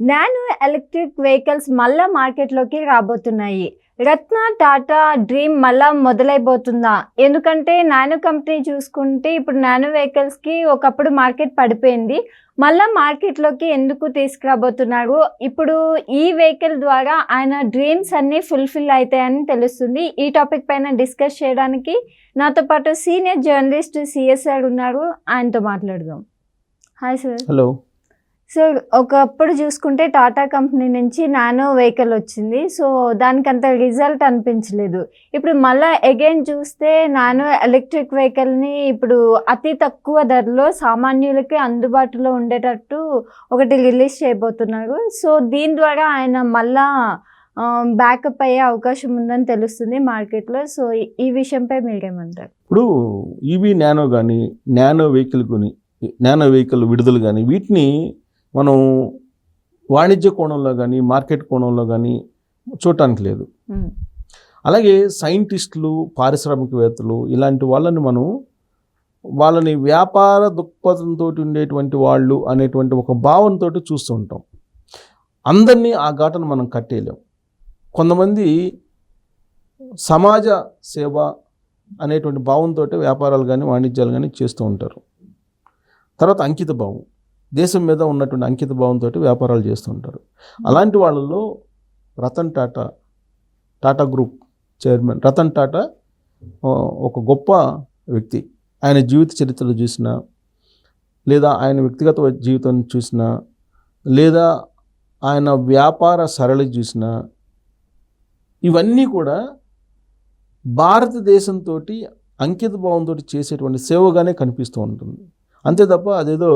Nano electric vehicles మళ్ళా మార్కెట్లోకి రాబోతున్నాయి. రత్న టాటా డ్రీమ్ మళ్ళా మొదలైపోతుందా? ఎందుకంటే నానో కంపెనీ చూసుకుంటే ఇప్పుడు నానో వెహికల్స్కి ఒకప్పుడు మార్కెట్ పడిపోయింది. మళ్ళా మార్కెట్లోకి ఎందుకు తీసుకురాబోతున్నారు? ఇప్పుడు ఈ వెహికల్ ద్వారా ఆయన డ్రీమ్స్ అన్నీ ఫుల్ఫిల్ అవుతాయని తెలుస్తుంది. ఈ టాపిక్ పైన డిస్కస్ చేయడానికి నాతో పాటు సీనియర్ జర్నలిస్ట్ సిఎస్ఆర్ ఉన్నారు. ఆయనతో మాట్లాడదాం. Hi sir. హలో. సో ఒకప్పుడు చూసుకుంటే టాటా కంపెనీ నుంచి నానో వెహికల్ వచ్చింది. సో దానికి అంత రిజల్ట్ అనిపించలేదు. ఇప్పుడు మళ్ళీ అగైన్ చూస్తే నానో ఎలక్ట్రిక్ వెహికల్ని ఇప్పుడు అతి తక్కువ ధరలో సామాన్యులకి అందుబాటులో ఉండేటట్టు ఒకటి రిలీజ్ చేయబోతున్నారు. సో దీని ద్వారా ఆయన మళ్ళా బ్యాకప్ అయ్యే అవకాశం ఉందని తెలుస్తుంది మార్కెట్లో. సో ఈ- ఈ విషయంపై మీరేమంటారు? ఇప్పుడు ఈవీ నానో కానీ నానో వెహికల్ కొని నానో వెహికల్ విడుదల కానీ వీటిని మనం వాణిజ్య కోణంలో కానీ మార్కెట్ కోణంలో కానీ చూడటానికి లేదు. అలాగే సైంటిస్టులు పారిశ్రామికవేత్తలు ఇలాంటి వాళ్ళని మనం వాళ్ళని వ్యాపార దృక్పథంతో ఉండేటువంటి వాళ్ళు అనేటువంటి ఒక భావనతో చూస్తూ ఉంటాం. అందరినీ ఆ ఘాటను మనం కట్టేయలేం. కొంతమంది సమాజ సేవ అనేటువంటి భావంతో వ్యాపారాలు కానీ వాణిజ్యాలు కానీ చేస్తూ ఉంటారు. తర్వాత అంకిత భావం దేశం మీద ఉన్నటువంటి అంకిత భావంతో వ్యాపారాలు చేస్తుంటారు. అలాంటి వాళ్ళలో రతన్ టాటా టాటా గ్రూప్ చైర్మన్ రతన్ టాటా ఒక గొప్ప వ్యక్తి. ఆయన జీవిత చరిత్రలు చూసినా లేదా ఆయన వ్యక్తిగత జీవితం చూసినా లేదా ఆయన వ్యాపార సరళి చూసినా ఇవన్నీ కూడా భారతదేశంతో అంకిత భావంతో చేసేటువంటి సేవగానే కనిపిస్తూ ఉంటుంది. అంతే తప్ప అదేదో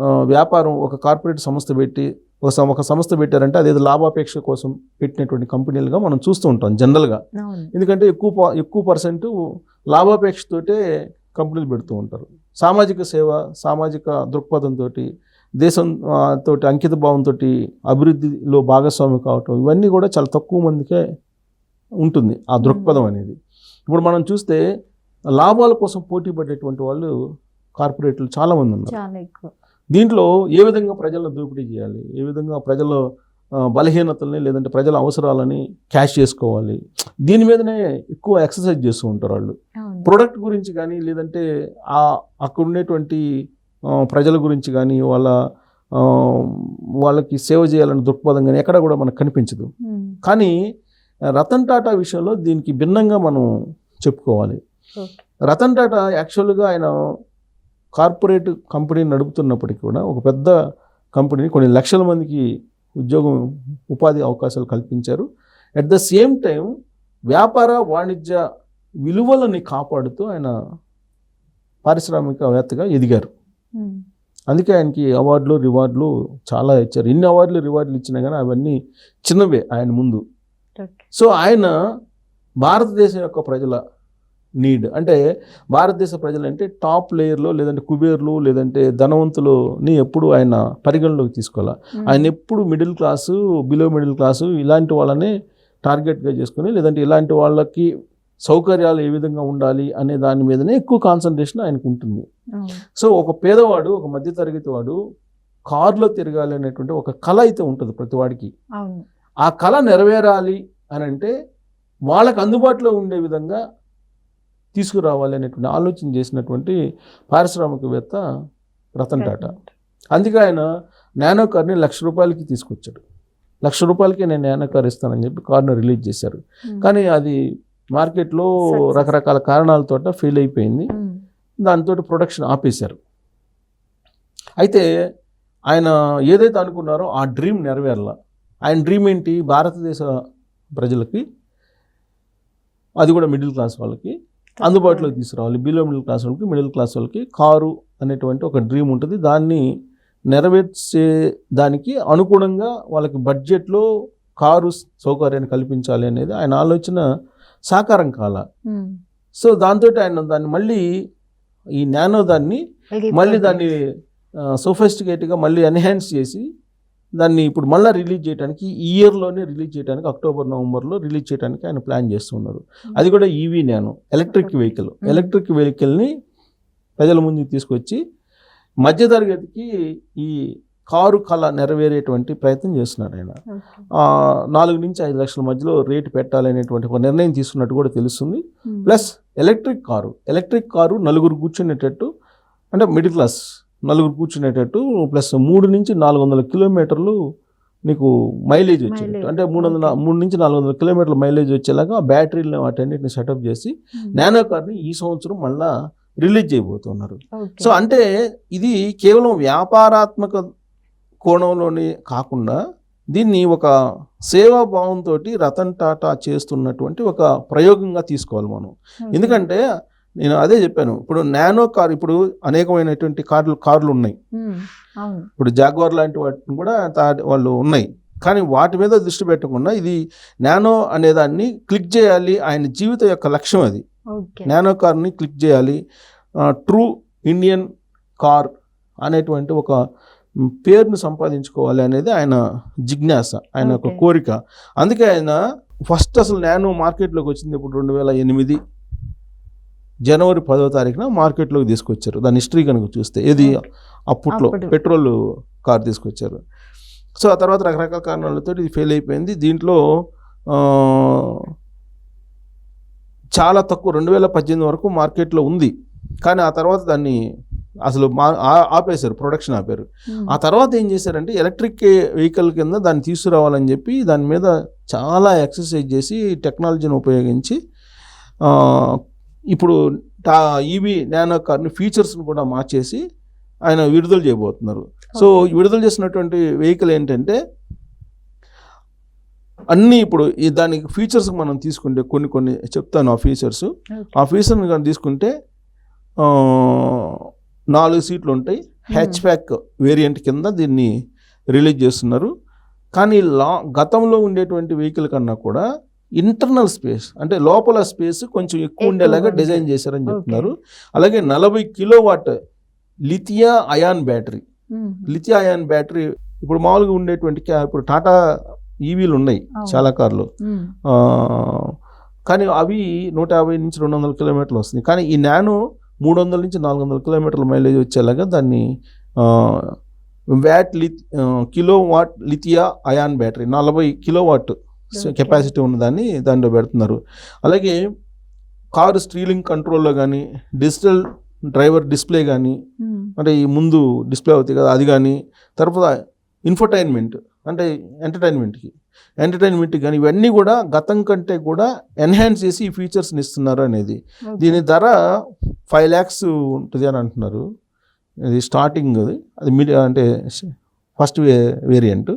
వ్యాపారం ఒక కార్పొరేట్ సంస్థ పెట్టి ఒక ఒక సంస్థ పెట్టారంటే అదేదో లాభాపేక్ష కోసం పెట్టినటువంటి కంపెనీలుగా మనం చూస్తూ ఉంటాం జనరల్గా. ఎందుకంటే ఎక్కువ ఎక్కువ పర్సెంట్ లాభాపేక్షతోటే కంపెనీలు పెడుతూ ఉంటారు. సామాజిక సేవ సామాజిక దృక్పథంతో దేశం తోటి అంకిత భావంతో అభివృద్ధిలో భాగస్వామి కావటం ఇవన్నీ కూడా చాలా తక్కువ మందికే ఉంటుంది ఆ దృక్పథం అనేది. ఇప్పుడు మనం చూస్తే లాభాల కోసం పోటీ పడేటువంటి వాళ్ళు కార్పొరేట్లు చాలామంది ఉన్నారు. చాలా ఎక్కువ. దీంట్లో ఏ విధంగా ప్రజలను దోపిడీ చేయాలి? ఏ విధంగా ప్రజల బలహీనతల్ని లేదంటే ప్రజల అవసరాలని క్యాష్ చేసుకోవాలి? దీని మీదనే ఎక్కువ ఎక్సర్సైజ్ చేస్తూ ఉంటారు వాళ్ళు. ప్రొడక్ట్ గురించి కానీ లేదంటే ఆ అక్కడ ఉండేటువంటి ప్రజల గురించి కానీ వాళ్ళ వాళ్ళకి సేవ చేయాలనే దృక్పథం కానీ ఎక్కడ కూడా మనకు కనిపించదు. కానీ రతన్ టాటా విషయంలో దీనికి భిన్నంగా మనం చెప్పుకోవాలి. రతన్ టాటా యాక్చువల్గా ఆయన కార్పొరేట్ కంపెనీ నడుపుతున్నప్పటికీ కూడా ఒక పెద్ద కంపెనీని కొన్ని లక్షల మందికి ఉద్యోగం ఉపాధి అవకాశాలు కల్పించారు. అట్ ద సేమ్ టైం వ్యాపార వాణిజ్య విలువలని కాపాడుతూ ఆయన పారిశ్రామికవేత్తగా ఎదిగారు. ఉమ్, అందుకే ఆయనకి అవార్డులు రివార్డులు చాలా ఇచ్చారు. ఇన్ని అవార్డులు రివార్డులు ఇచ్చినా కానీ అవన్నీ చిన్నవే ఆయన ముందు. సో ఆయన భారతదేశం యొక్క ప్రజల నీడ్ అంటే భారతదేశ ప్రజలు అంటే టాప్ లేయర్లో లేదంటే కుబేర్లు లేదంటే ధనవంతులని ఎప్పుడు ఆయన పరిగణలోకి తీసుకోవాలి? ఉమ్, ఆయన ఎప్పుడు middle class below middle class ఇలాంటి వాళ్ళని టార్గెట్గా చేసుకుని లేదంటే ఇలాంటి వాళ్ళకి సౌకర్యాలు ఏ విధంగా ఉండాలి అనే దాని మీదనే ఎక్కువ కాన్సన్ట్రేషన్ ఆయనకు ఉంటుంది. సో ఒక పేదవాడు ఒక మధ్యతరగతి వాడు కారులో తిరగాలి అనేటువంటి ఒక కళ అయితే ఉంటుంది ప్రతి వాడికి. ఆ కళ నెరవేరాలి అని అంటే వాళ్ళకు అందుబాటులో ఉండే విధంగా తీసుకురావాలి అనేటువంటి ఆలోచన చేసినటువంటి పారిశ్రామికవేత్త రతన్ టాటా. అందుకే ఆయన నానో కార్ని లక్ష రూపాయలకి తీసుకొచ్చాడు. లక్ష రూపాయలకి నేను నానో కార్ ఇస్తానని చెప్పి కార్ను రిలీజ్ చేశారు. కానీ అది మార్కెట్లో. రకరకాల కారణాలతో ఫెయిల్ అయిపోయింది. దాంతో ప్రొడక్షన్ ఆపేశారు. అయితే ఆయన ఏదైతే అనుకున్నారో ఆ డ్రీమ్ నెరవేరల. ఆయన డ్రీమ్ ఏంటి? భారతదేశ ప్రజలకి అది కూడా మిడిల్ క్లాస్ వాళ్ళకి అందుబాటులోకి తీసుకురావాలి. బిలో మిడిల్ క్లాస్ వాళ్ళకి మిడిల్ క్లాస్ వాళ్ళకి కారు అనేటువంటి ఒక డ్రీమ్ ఉంటుంది. దాన్ని నెరవేర్చే దానికి అనుగుణంగా వాళ్ళకి బడ్జెట్లో కారు సౌకర్యాన్ని కల్పించాలి అనేది ఆయన ఆలోచన సాకారం కాల. సో దాంతో ఆయన దాన్ని మళ్ళీ ఈ నానో దాన్ని మళ్ళీ దాన్ని సోఫిస్టికేట్గా మళ్ళీ ఎన్హాన్స్ చేసి దాన్ని ఇప్పుడు మళ్ళీ రిలీజ్ చేయడానికి ఈ ఇయర్లోనే రిలీజ్ చేయడానికి అక్టోబర్ నవంబర్లో రిలీజ్ చేయడానికి ఆయన ప్లాన్ చేస్తున్నారు. అది కూడా EV Nano electric vehicle Hmm. Electric వెహికల్ని ప్రజల ముందుకు తీసుకొచ్చి మధ్యతరగతికి ఈ కారు కళ నెరవేరేటువంటి ప్రయత్నం చేస్తున్నారు ఆయన. ఆ, నాలుగు నుంచి ఐదు లక్షల మధ్యలో రేటు పెట్టాలనేటువంటి ఒక నిర్ణయం తీసుకున్నట్టు కూడా తెలుస్తుంది. Plus electric car electric car నలుగురు కూర్చునేటట్టు అంటే మిడిల్ క్లాస్ నలుగురు కూర్చునేటట్టు ప్లస్ మూడు నుంచి నాలుగు వందల కిలోమీటర్లు నీకు మైలేజ్ వచ్చేటట్టు. అంటే మూడు వందల. మూడు నుంచి నాలుగు వందల కిలోమీటర్ల మైలేజ్ వచ్చేలాగా బ్యాటరీలను వాటన్నిటిని సెటప్ చేసి నానో కార్ని ఈ సంవత్సరం మళ్ళా రిలీజ్ చేయబోతున్నారు. సో అంటే ఇది కేవలం వ్యాపారాత్మక కోణంలోనే కాకుండా దీన్ని ఒక సేవాభావంతో రతన్ టాటా చేస్తున్నటువంటి ఒక ప్రయోగంగా తీసుకోవాలి మనం. ఎందుకంటే నేను అదే చెప్పాను. ఇప్పుడు నానో కార్ ఇప్పుడు అనేకమైనటువంటి కార్లు కార్లు ఉన్నాయి. ఇప్పుడు జాగ్వార్ లాంటి వాటిని కూడా వాళ్ళు ఉన్నాయి. కానీ వాటి మీద దృష్టి పెట్టకుండా ఇది నానో అనేదాన్ని క్లిక్ చేయాలి. ఆయన జీవితం యొక్క లక్ష్యం అది. నానో కార్ని క్లిక్ చేయాలి. ట్రూ ఇండియన్ కార్ అనేటువంటి ఒక పేరును సంపాదించుకోవాలి అనేది ఆయన జిజ్ఞాస ఆయన ఒక. కోరిక. అందుకే ఆయన ఫస్ట్ అసలు నానో మార్కెట్లోకి వచ్చింది ఇప్పుడు రెండు వేల ఎనిమిది జనవరి పదో తారీఖున మార్కెట్లోకి తీసుకొచ్చారు. దాని హిస్టరీ కనుక చూస్తే ఇది అప్పట్లో. పెట్రోల్ కార్ తీసుకొచ్చారు. సో ఆ తర్వాత రకరకాల కారణాలతో ఇది ఫెయిల్ అయిపోయింది. దీంట్లో చాలా తక్కువ రెండు వేల పద్దెనిమిది వరకు మార్కెట్లో ఉంది. కానీ ఆ తర్వాత దాన్ని అసలు మా ఆపేశారు. ప్రొడక్షన్ ఆపారు. ఆ తర్వాత ఏం చేశారంటే ఎలక్ట్రిక్ వెహికల్ కింద దాన్ని తీసుకురావాలని చెప్పి దాని మీద చాలా ఎక్సర్సైజ్ చేసి టెక్నాలజీని ఉపయోగించి ఇప్పుడు టా ఈవీ నానో కార్ని ఫీచర్స్ని కూడా మార్చేసి ఆయన విడుదల చేయబోతున్నారు. సో. విడుదల చేసినటువంటి వెహికల్ ఏంటంటే అన్నీ ఇప్పుడు ఈ దానికి ఫీచర్స్ మనం తీసుకుంటే కొన్ని కొన్ని చెప్తాను ఆ ఫీచర్స్. ఆ ఫీచర్ని కానీ తీసుకుంటే నాలుగు సీట్లు ఉంటాయి. హ్యాచ్ బ్యాక్ వేరియంట్ కింద దీన్ని రిలీజ్ చేస్తున్నారు. కానీ లా గతంలో ఉండేటువంటి వెహికల్ కన్నా కూడా ఇంటర్నల్ స్పేస్ అంటే లోపల స్పేస్ కొంచెం ఎక్కువ ఉండేలాగా. డిజైన్ చేశారని చెప్తున్నారు అలాగే నలభై kilo watt lithium ion battery lithium ion battery ఇప్పుడు మామూలుగా ఉండేటువంటి ఇప్పుడు టాటా ఈవీలు ఉన్నాయి. చాలా కార్లు కానీ అవి నూట యాభై నుంచి రెండు వందల కిలోమీటర్లు వస్తుంది కానీ ఈ నానో మూడు వందల నుంచి నాలుగు వందల కిలోమీటర్ల మైలేజ్ వచ్చేలాగా దాన్ని వ్యాట్ లి kilo watt lithium ion battery నలభై కిలో వాట్. కెపాసిటీ ఉన్నదాన్ని దాంట్లో పెడుతున్నారు. అలాగే కారు స్టీలింగ్ కంట్రోల్లో కానీ డిజిటల్ డ్రైవర్ డిస్ప్లే కానీ అంటే ఈ ముందు డిస్ప్లే అవుతాయి కదా అది కానీ తర్వాత ఇన్ఫర్టైన్మెంట్ అంటే ఎంటర్టైన్మెంట్కి ఎంటర్టైన్మెంట్కి కానీ ఇవన్నీ కూడా గతం కంటే కూడా ఎన్హాన్స్ చేసి ఈ ఫీచర్స్ని ఇస్తున్నారు అనేది. దీని ధర ఫైవ్ ల్యాక్స్ ఉంటుంది అని అంటున్నారు. ఇది స్టార్టింగ్ అది. అది మిడ్ అంటే ఫస్ట్ వే వేరియంట్.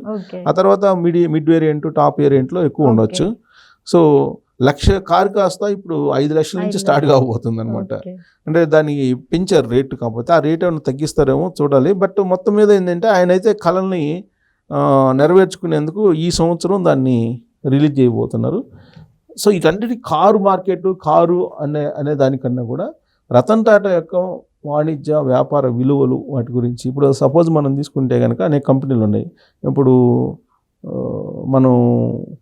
ఆ తర్వాత మిడి మిడ్ వేరియంట్ టాప్ వేరియంట్లో ఎక్కువ ఉండొచ్చు. సో లక్ష కారు కాస్త ఇప్పుడు ఐదు లక్షల నుంచి స్టార్ట్. కాబోతుంది అనమాట అంటే దానికి పెంచారు రేటు కాకపోతే ఆ రేట్ ఏమైనా తగ్గిస్తారేమో చూడాలి. బట్ మొత్తం మీద ఏంటంటే ఆయన అయితే కళల్ని నెరవేర్చుకునేందుకు ఈ సంవత్సరం దాన్ని రిలీజ్ చేయబోతున్నారు. సో ఇటన్నిటి కారు మార్కెట్ కారు అనే అనే దానికన్నా కూడా రతన్ టాటా యొక్క వాణిజ్య వ్యాపార విలువలు వాటి గురించి. ఇప్పుడు సపోజ్ మనం తీసుకుంటే కనుక అనేక కంపెనీలు ఉన్నాయి. ఇప్పుడు మనం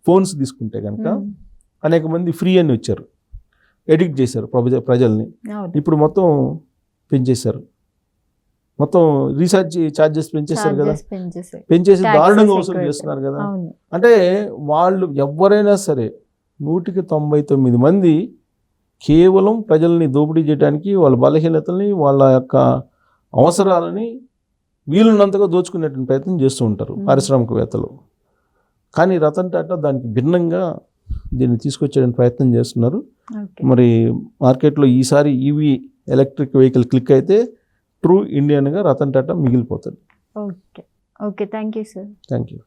ఫోన్స్ తీసుకుంటే కనుక అనేక మంది ఫ్రీ అని వచ్చారు. ఎడిక్ట్ చేశారు ప్రజ ప్రజల్ని. ఇప్పుడు మొత్తం పెంచేశారు. మొత్తం రీఛార్జ్ ఛార్జెస్ పెంచేశారు కదా. పెంచేసి దారుణంగా వసూలు చేస్తున్నారు కదా. అంటే వాళ్ళు ఎవరైనా సరే నూటికి తొంభై తొమ్మిది మంది కేవలం ప్రజల్ని దోపిడీ చేయడానికి వాళ్ళ బలహీనతల్ని వాళ్ళ యొక్క అవసరాలని వీలున్నంతగా దోచుకునేటువంటి ప్రయత్నం చేస్తూ ఉంటారు. పారిశ్రామికవేత్తలు. కానీ రతన్ టాటా దానికి భిన్నంగా దీన్ని తీసుకొచ్చేయడానికి ప్రయత్నం చేస్తున్నారు. మరి మార్కెట్లో ఈసారి ఈవీ ఎలక్ట్రిక్ వెహికల్ క్లిక్ అయితే ట్రూ ఇండియన్గా రతన్ టాటా మిగిలిపోతుంది. Okay. Okay. Thank you sir. Thank you.